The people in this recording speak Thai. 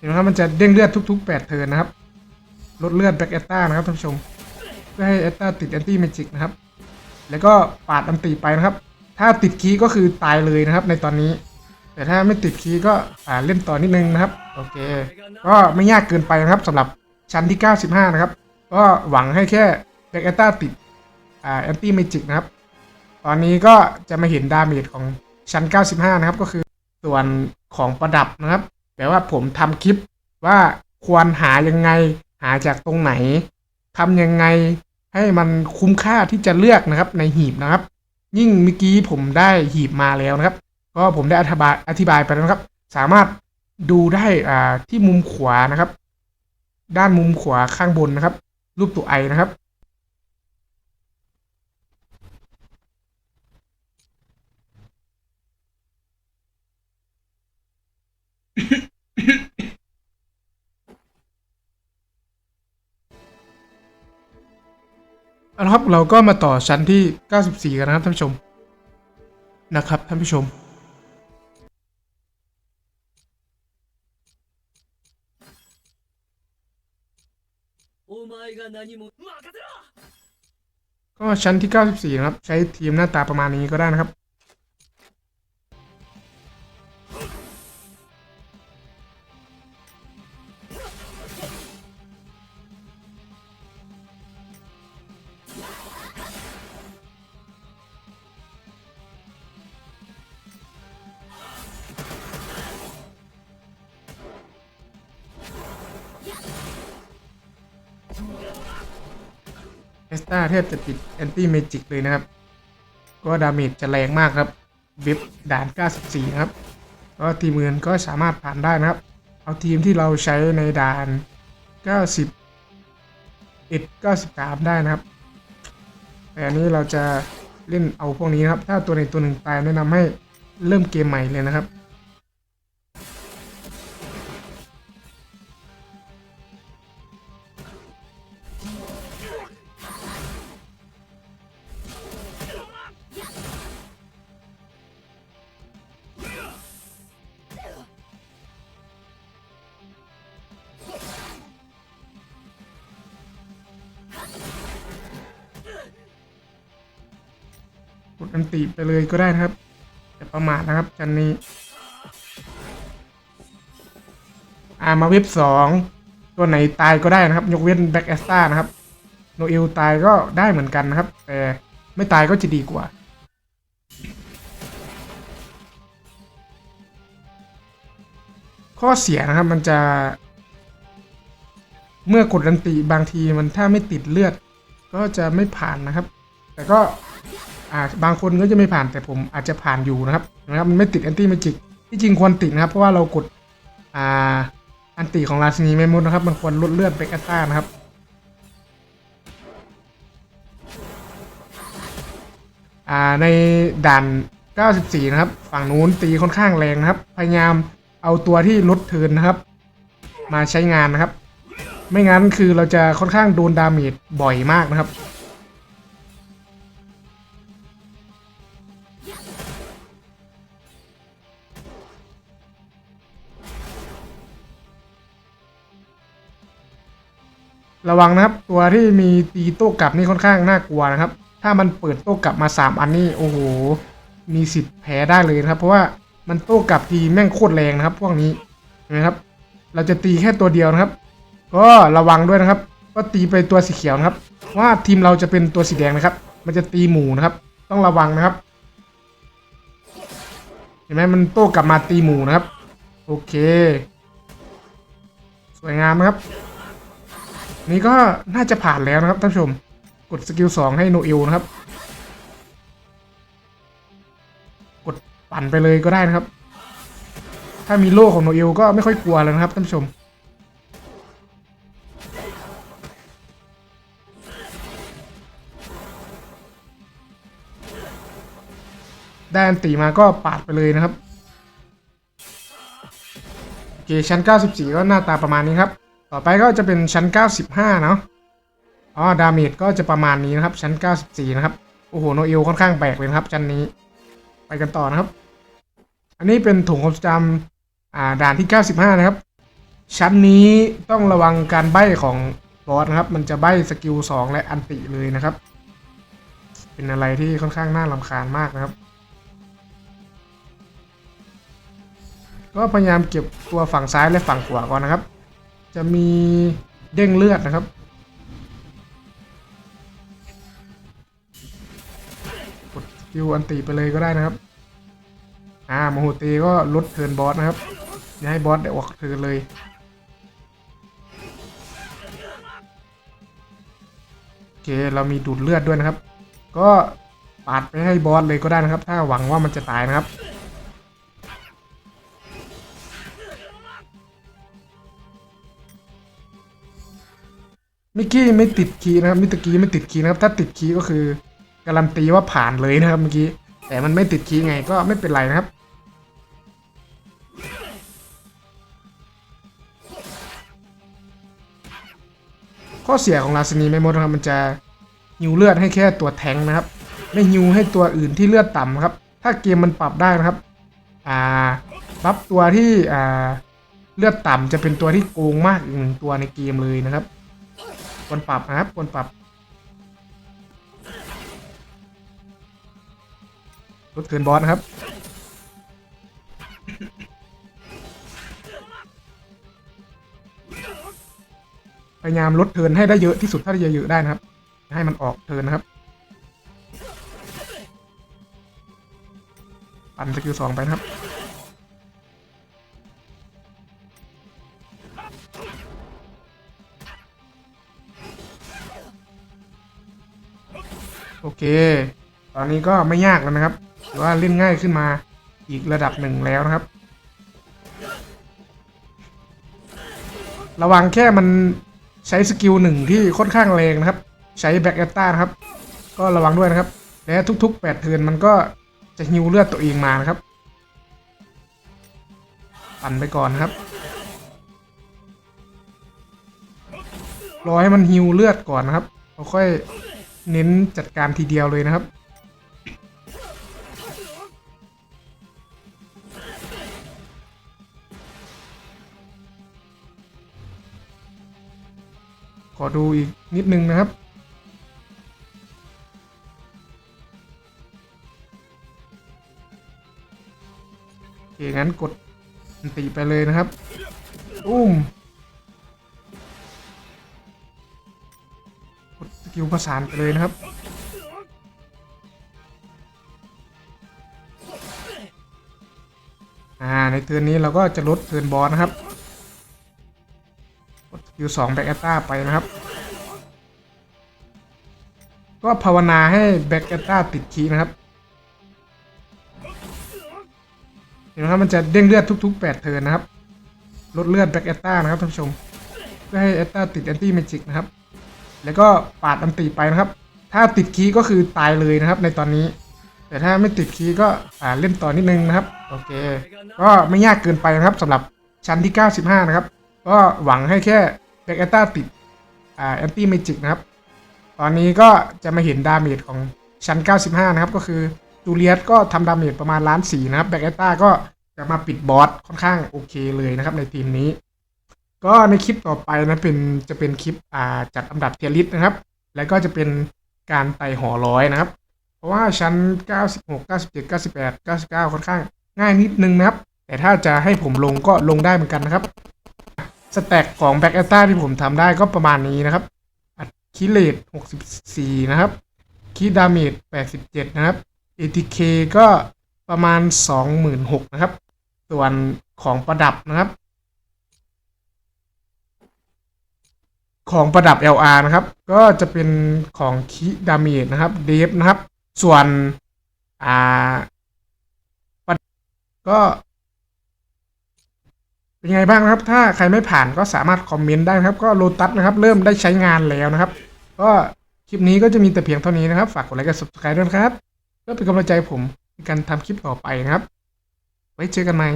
เห็นไหมครับมันจะเด้งเลือดทุก ๆ 8 เทิร์นนะครับ ลดเลือดแบ็กแอตตานะครับท่านผู้ชม เพื่อให้แอตตาติดแอนตี้เมจิกนะครับ แล้วก็ปาดอันตีไปนะครับ ถ้าติดคีย์ก็คือตายเลยนะครับ ในตอนนี้ แต่ถ้าไม่ติดคีย์ก็อ่าเล่นต่อนิดนึงนะครับ โอเค ก็ไม่ยากเกินไปนะครับสำหรับชั้นที่ 95 นะครับ ก็หวังให้แค่แบ็กแอตตาติดอ่าแอนตี้เมจิกนะครับ ตอนนี้ก็จะมาเห็นดาเมจของชั้น 95 นะครับ ก็คือส่วนของประดับนะครับ แต่ว่าผมทำคลิปว่าควรหายังไง หาจากตรงไหนทำยังไงให้มันคุ้มค่าที่จะเลือกนะครับในหีบนะครับ ยิ่งเมื่อกี้ผมได้หีบมาแล้วนะครับ ก็ผมได้อธิบายอธิบายไปแล้วนะครับ สามารถดูได้อ่าที่มุมขวานะครับ ด้านมุมขวาข้างบนนะครับ รูปตัวไอนะครับ เอาละครับเราก็มาต่อชั้นที่ 94 กันนะครับท่านผู้ชมนะครับท่านผู้ชม ก็ชั้นที่ 94 นะครับ ใช้ทีมหน้าตาประมาณนี้ก็ได้นะครับ เอสตาแทบจะติดแอนตี้เมจิกเลยนะครับ ก็ดาเมจจะแรงมากครับเว็บด่าน 94 นะครับ ก็ทีมอื่นก็สามารถผ่านได้นะครับ เอาทีมที่เราใช้ในด่าน 90เอ็ด93 ได้นะครับ แต่อันนี้เราจะเล่นเอาพวกนี้นะครับ ถ้าตัวใดตัวหนึ่งตายแนะนำให้เริ่มเกมใหม่เลยนะครับ กันติไปเลยก็ได้นะครับอย่าประมาทนะครับจันนี้อ่ามาเว็บสองตัวไหนตายก็ได้นะครับ ยกเว้นแบ็กแอสตานะครับโนเอลตายก็ได้เหมือนกันนะครับ แต่ไม่ตายก็จะดีกว่าข้อเสียนะครับมันจะ เมื่อกดอันติบางทีมันถ้าไม่ติดเลือด ก็จะไม่ผ่านนะครับ แต่ก็ อ่าบางคนก็จะไม่ผ่านแต่ผมอาจจะผ่านอยู่นะครับนะครับมันไม่ติดแอนตี้เมจิกที่จริงควรติดนะครับเพราะว่าเรากดอ่าอันติของราชินีแม่มดนะครับ มันควรลดเลือดเบกอัตตานะครับอ่าในด่าน 94 นะครับ ฝั่งนู้นตีค่อนข้างแรงนะครับ พยายามเอาตัวที่ลดเทินนะครับ มาใช้งานนะครับ ไม่งั้นคือเราจะค่อนข้างโดนดาเมจบ่อยมากนะครับ ระวังนะครับ ตัวที่มีตีโต้กลับนี่ค่อนข้างน่ากลัวนะครับ ถ้ามันเปิดโต้กลับมา 3 อันนี่โอ้โห มีสิทธิ์แพ้ได้เลยนะครับ เพราะว่ามันโต้กลับทีแม่งโคตรแรงนะครับ พวกนี้นะครับ เราจะตีแค่ตัวเดียวนะครับ ก็ระวังด้วยนะครับ ก็ตีไปตัวสีเขียวนะครับ ว่าทีมเราจะเป็นตัวสีแดงนะครับ มันจะตีหมูนะครับ ต้องระวังนะครับ เห็นไหมมันโต้กลับมาตีหมูนะครับ โอเค สวยงามนะครับ นี่ก็น่าจะผ่านแล้วนะครับท่านผู้ชม กดสกิล2ให้โนเอลนะครับ กดปั่นไปเลยก็ได้นะครับ ถ้ามีโล่ของโนเอลก็ไม่ค่อยกลัวแล้วนะครับท่านผู้ชมได้อันตีมาก็ปาดไปเลยนะครับโอเคชั้น 94 ก็หน้าตาประมาณนี้ครับ ต่อไปก็จะเป็นชั้น 95 เนาะอ๋อดาเมจก็จะประมาณนี้นะครับ ชั้น 94 นะครับ โอ้โห โนเอลค่อนข้างแบกเลยครับ ชั้นนี้ ไปกันต่อนะครับ อันนี้เป็นถุงความจำอ่าด่านที่ 95 นะครับ ชั้นนี้ต้องระวังการใบ้ของบอสนะครับ มันจะใบ้สกิล 2 และอันติเลยนะครับ เป็นอะไรที่ค่อนข้างน่ารำคาญมากนะครับ ก็พยายามเก็บตัวฝั่งซ้ายและฝั่งขวาก่อนนะครับ จะมีเด้งเลือดนะครับ กดสกิลอันติไปเลยก็ได้นะครับ อ่าโมโหตีก็ลดเทินบอสนะครับอย่าให้บอสได้ออกเทินเลยโอเคเรามีดูดเลือดด้วยนะครับ ก็ปาดไปให้บอสเลยก็ได้นะครับ ถ้าหวังว่ามันจะตายนะครับ มิกกี้ไม่ติดคีย์นะครับมิตกี้ไม่ติดคีย์นะครับ ถ้าติดคีย์ก็คือการันตีว่าผ่านเลยนะครับเมื่อกี้แต่มันไม่ติดคีย์ไงก็ไม่เป็นไรนะครับ ข้อเสียของลาสนีไม่มดนะครับมันจะฮิวเลือดให้แค่ตัวแทงนะครับ ไม่ฮิวให้ตัวอื่นที่เลือดต่ำนะครับ ถ้าเกมมันปรับได้นะครับอ่าบัฟตัวที่อ่าเลือดต่ำจะเป็นตัวที่โกงมากอีกหนึ่งตัวในเกมเลยนะครับ ควรปรับครับควรปรับลดเทินบอสครับพยายามลดเทินให้ได้เยอะที่สุดเท่าจะเยอะได้นะครับ ให้มันออกเทินนะครับ ปั่นสกิลสองไปนะครับ เค ตอนนี้ก็ไม่ยากแล้วนะครับถือว่าเล่นง่ายขึ้นมาอีกระดับหนึ่งแล้วนะครับ ระวังแค่มันใช้สกิลหนึ่งที่ค่อนข้างแรงนะครับ ใช้แบ็กแอตตานะครับ ก็ระวังด้วยนะครับ และทุกๆ8เทิร์นมันก็จะฮิวเลือดตัวเองมานะครับปั่นไปก่อนนครับ รอให้มันฮิวเลือดก่อนนะครับเราค่อย เน้นจัดการทีเดียวเลยนะครับ ขอดูอีกนิดนึงนะครับโอเคงั้นกดติไปเลยนะครับอุ้ม กดสกิลประสานไปเลยนะครับ อ่า ในเทิร์นนี้เราก็จะลดเทิร์นบอสนะครับกดสกิลสองแบ็กแอตตาไปนะครับ ก็ภาวนาให้แบ็กแอตตาติดคีนะครับ เห็นไหมครับมันจะเด้งเลือดทุกๆ 8 เทิร์นนะครับ ลดเลือดแบ็กแอตตานะครับท่านผู้ชม เพื่อให้แอตตาติดแอนตี้เมจิกนะครับ แล้วก็ปาดอันตีไปนะครับ ถ้าติดคีย์ก็คือตายเลยนะครับ ในตอนนี้ แต่ถ้าไม่ติดคีย์ก็อ่าเล่นต่อนิดนึงนะครับ โอเค ก็ไม่ยากเกินไปนะครับสำหรับชั้นที่ 95 นะครับ ก็หวังให้แค่แบ็กแอตตาติดอ่าแอนตี้เมจิกนะครับ ตอนนี้ก็จะมาเห็นดาเมจของชั้น 95 นะครับ ก็คือจูเลียสก็ทำดาเมจประมาณล้านสี่นะครับแบ็กแอตตาก็จะมาปิดบอสค่อนข้างโอเคเลยนะครับในทีมนี้ ก็ในคลิปต่อไปนะเป็นจะเป็นคลิปอ่าจัดอันดับเทียริสนะครับ แล้วก็จะเป็นการไต่หอร้อยนะครับ เพราะว่าชั้น 96 97 98 99 ค่อนข้างง่ายนิดนึงนะครับ แต่ถ้าจะให้ผมลงก็ลงได้เหมือนกันนะครับ สแต็กของแบ็กแอตตาที่ผมทำได้ก็ประมาณนี้นะครับ อัดคิเลต64 นะครับคีดาเมจ87 นะครับ ATK ก็ประมาณ 26,000นะครับ ส่วนของประดับนะครับ ของประดับ LR นะครับ ก็จะเป็นของคีดาเมจนะครับเดฟนะครับ ส่วนอ่าประก็ เป็นไงบ้างครับ ถ้าใครไม่ผ่านก็สามารถคอมเมนต์ได้นะครับ ก็โลตัสนะครับ เริ่มได้ใช้งานแล้วนะครับ ก็คลิปนี้ก็จะมีแต่เพียงเท่านี้นะครับ ฝากกดไลค์กด subscribe ด้วยครับเพื่อเป็นกำลังใจผมในการทำคลิปต่อไปนะครับ ไว้เจอกันใหม่